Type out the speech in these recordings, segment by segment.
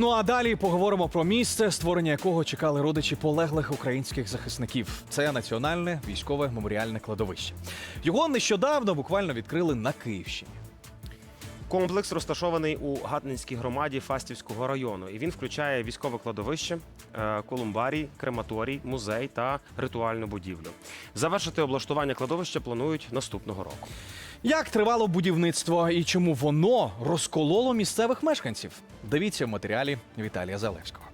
Ну а далі поговоримо про місце, створення якого чекали родичі полеглих українських захисників. Це національне військове меморіальне кладовище. Його нещодавно буквально відкрили на Київщині. Комплекс розташований у Гатнинській громаді Фастівського району, і він включає військове кладовище, е, колумбарій, крематорій, музей та ритуальну будівлю. Завершити облаштування кладовища планують наступного року. Як тривало будівництво і чому воно розкололо місцевих мешканців? Дивіться в матеріалі Віталія Залевського.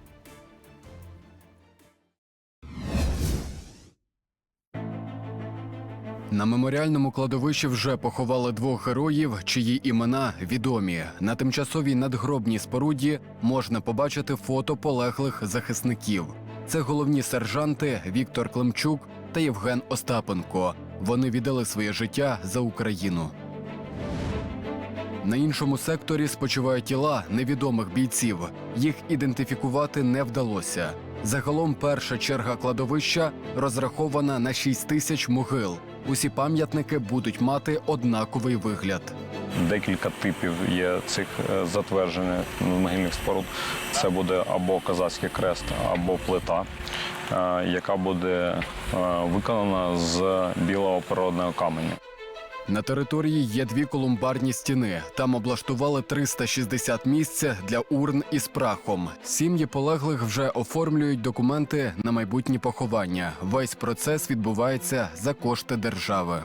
На меморіальному кладовищі вже поховали двох героїв, чиї імена відомі. На тимчасовій надгробній споруді можна побачити фото полеглих захисників. Це головні сержанти Віктор Климчук та Євген Остапенко. Вони віддали своє життя за Україну. На іншому секторі спочивають тіла невідомих бійців. Їх ідентифікувати не вдалося. Загалом перша черга кладовища розрахована на 6 тисяч могил. Усі пам'ятники будуть мати однаковий вигляд. Декілька типів є цих е, затверджених могильних споруд. Це буде або козацький крест, або плита, е, яка буде е, виконана з білого природного каменю. На території є дві колумбарні стіни. Там облаштували 360 місць для урн із прахом. Сім'ї полеглих вже оформлюють документи на майбутні поховання. Весь процес відбувається за кошти держави.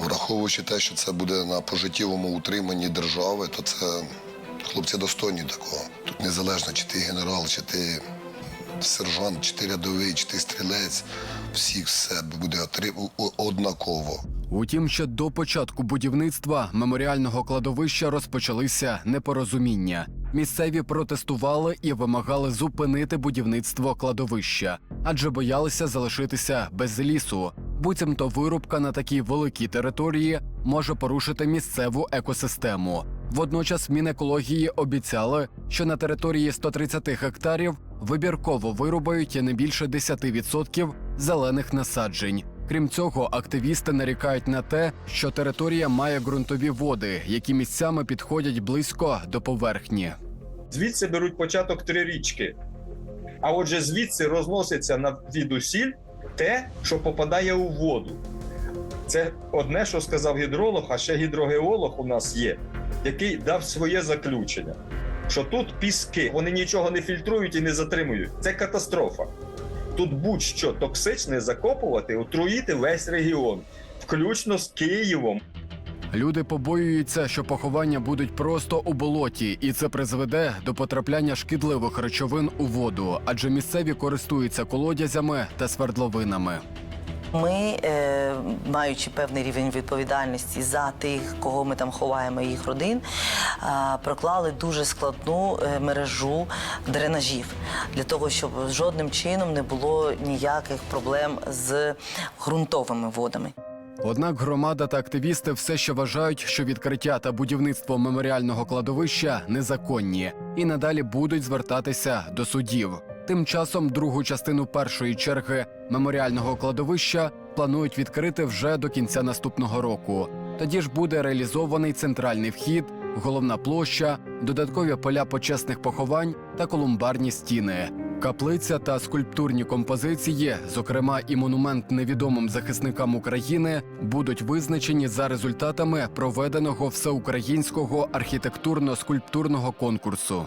Враховуючи те, що це буде на пожиттєвому утриманні держави, то це хлопці достойні такого. Тут незалежно, чи ти генерал, чи ти сержант, чи ти рядовий, чи ти стрілець, всіх все буде однаково. Утім, ще до початку будівництва меморіального кладовища розпочалися непорозуміння. Місцеві протестували і вимагали зупинити будівництво кладовища, адже боялися залишитися без лісу. Буцімто вирубка на такій великій території може порушити місцеву екосистему. Водночас Мінекології обіцяли, що на території 130 гектарів вибірково вирубають не більше 10% зелених насаджень. Крім цього, активісти нарікають на те, що територія має ґрунтові води, які місцями підходять близько до поверхні. Звідси беруть початок три річки. А отже, звідси розноситься на відусіль те, що попадає у воду. Це одне, що сказав гідролог, а ще гідрогеолог у нас є, який дав своє заключення, що тут піски, вони нічого не фільтрують і не затримують. Це катастрофа. Тут будь-що токсичне закопувати, отруїти весь регіон, включно з Києвом. Люди побоюються, що поховання будуть просто у болоті, і це призведе до потрапляння шкідливих речовин у воду, адже місцеві користуються колодязями та свердловинами. Ми, е, маючи певний рівень відповідальності за тих, кого ми там ховаємо, їх родин, е, проклали дуже складну е, мережу дренажів для того, щоб жодним чином не було ніяких проблем з ґрунтовими водами. Однак громада та активісти все ще вважають, що відкриття та будівництво меморіального кладовища незаконні і надалі будуть звертатися до судів. Тим часом другу частину першої черги меморіального кладовища планують відкрити вже до кінця наступного року. Тоді ж буде реалізований центральний вхід, головна площа, додаткові поля почесних поховань та колумбарні стіни. Каплиця та скульптурні композиції, зокрема і монумент невідомим захисникам України, будуть визначені за результатами проведеного всеукраїнського архітектурно-скульптурного конкурсу.